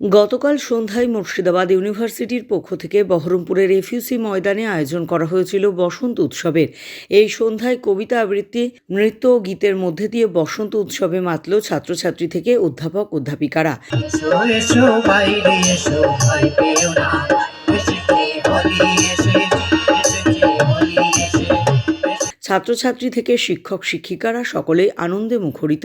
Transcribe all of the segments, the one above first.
গতকাল সন্ধ্যায় মুর্শিদাবাদ ইউনিভার্সিটির পক্ষ থেকে বহরমপুরের এফইউসি ময়দানে আয়োজন করা হয়েছিল বসন্ত উৎসবের এই সন্ধ্যায় কবিতা আবৃত্তি, নৃত্য ও গীতের মধ্যে দিয়ে বসন্ত উৎসবে মাতল ছাত্রছাত্রী থেকে অধ্যাপক, অধ্যাপিকারা। ছাত্রছাত্রী থেকে শিক্ষক শিক্ষিকারা সকলেই আনন্দে মুখরিত।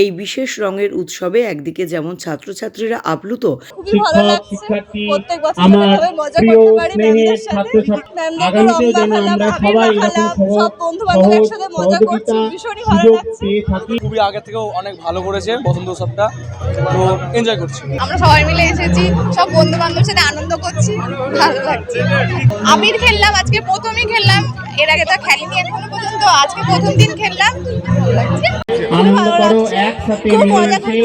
এই বিশেষ রঙের উৎসবে একদিকে যেমন ছাত্রছাত্রীরা আপ্লুত খুবই শিক্ষক শিক্ষার্থী আমার প্রিয় স্নেহের ছাত্রছাত্রী ম্যামদের যেন আমরা সবাই এরকম মাখালাম, সব বন্ধু বান্ধব একসাথে মজা করছি সহযোগিতা সুযোগ পেয়ে থাকি। খুবই আগে থেকেও অনেক ভালো করেছে বসন্ত উৎসবটা তো এনজয় করছি। আমরা সবাই মিলে এসেছি সব বন্ধু বান্ধবের সাথে আনন্দ করছি ভালো লাগছে। আবির খেললাম আজকে প্রথমই খেললাম এর আগে তো খেলিনি এখনও। পর্যন্ত। আজকে প্রথম দিন খেললাম। আনন্দ করো একসাথে মিলেমিশে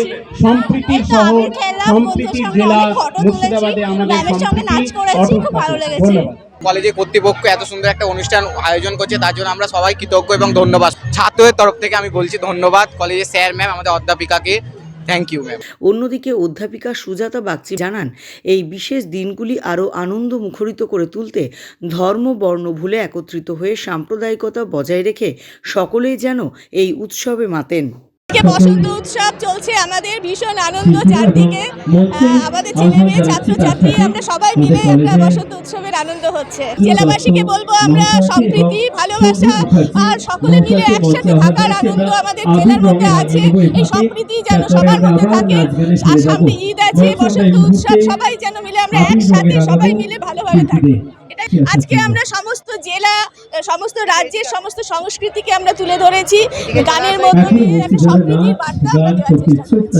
সম্প্রীতির শহর সম্প্রীতির জেলা মুর্শিদাবাদে আমাদের সম্প্রীতি অটুট খুব ভালো ধন্যবাদ। কলেজের কর্তৃপক্ষ এত সুন্দর একটা অনুষ্ঠান আয়োজন করছে তার জন্য আমরা সবাই কৃতজ্ঞ এবং ধন্যবাদ। ছাত্রদের তরফ থেকে আমি বলছি ধন্যবাদ। কলেজের স্যার ম্যাম আমাদের অধ্যাপিকাকে। থ্যাংক ইউ ম্যাম অন্যদিকে অধ্যাপিকা সুজাতা বাগচি জানান, এই বিশেষ দিনগুলি আরও আনন্দ মুখরিত করে তুলতে ধর্ম, বর্ণ ভুলে একত্রিত হয়ে সাম্প্রদায়িকতা বজায় রেখে সকলেই যেন এই উৎসবে মাতেন। আজকে বসন্ত উৎসব চলছে, আমাদের ভীষণ আনন্দ চারদিকে। আমাদের ছেলে মেয়ে, ছাত্রছাত্রী, আমরা সবাই মিলে একটা বসন্ত উৎসবের আনন্দ হচ্ছে। জেলাবাসীকে বলব, আমরা সম্প্রীতি, ভালোবাসা আর সকলে মিলে একসাথে থাকার আনন্দ আমাদের জেলার মধ্যে আছে। এই সম্প্রীতি যেন সবার মধ্যে থাকে। আর সামনে ঈদ আছে, বসন্ত উৎসব, সবাই যেন মিলে আমরা একসাথে সবাই মিলে ভালোভাবে থাকি। আজকে আমরা সমস্ত জেলা সমস্ত রাজ্যের সমস্ত সংস্কৃতিকে আমরা তুলে ধরেছি। গানের মধ্য দিয়ে একটা সম্প্রীতির বার্তা আমরা দেওয়ার চেষ্টা করেছি